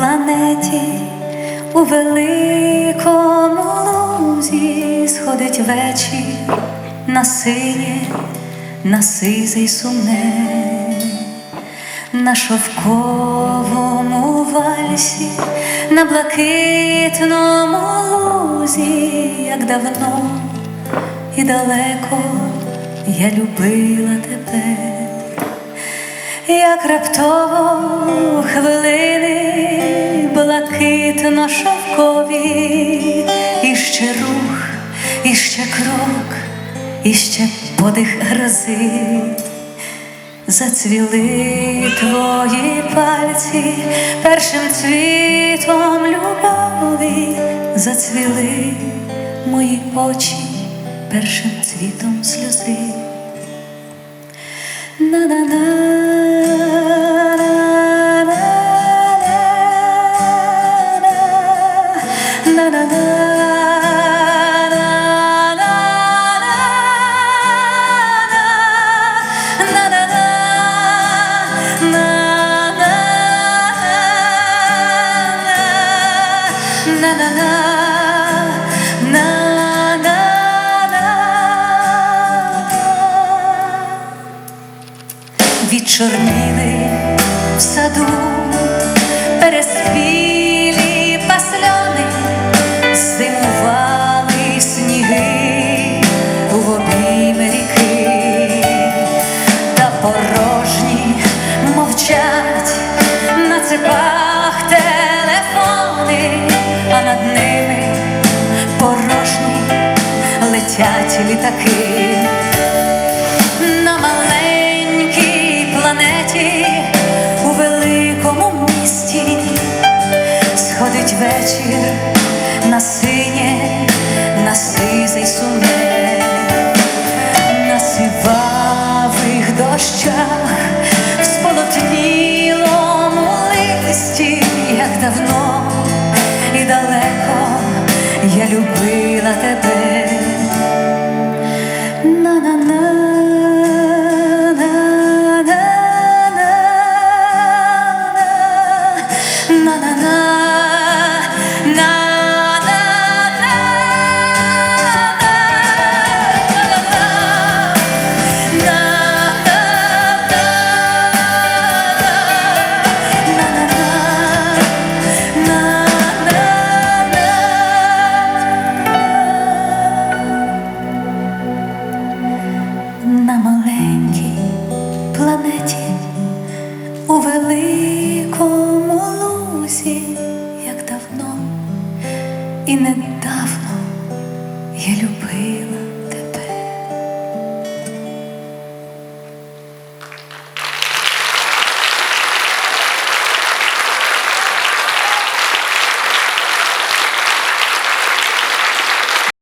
пам'яті у великому лузі сходить вечір на синє, на сизе й сумне, на шовковому вальсі, на блакитному лузі, як давно і далеко я любила тебе як раптово хвилини блакитно шовкові, і ще рух, і ще крок, і ще подих грози. Зацвіли твої пальці першим цвітом любові, зацвіли мої очі першим цвітом сльози. Відчорніли в саду переспілі летять літаки. На маленькій планеті у великому місті сходить вечір на синє, на маленькій планеті у великому лузі, як давно і не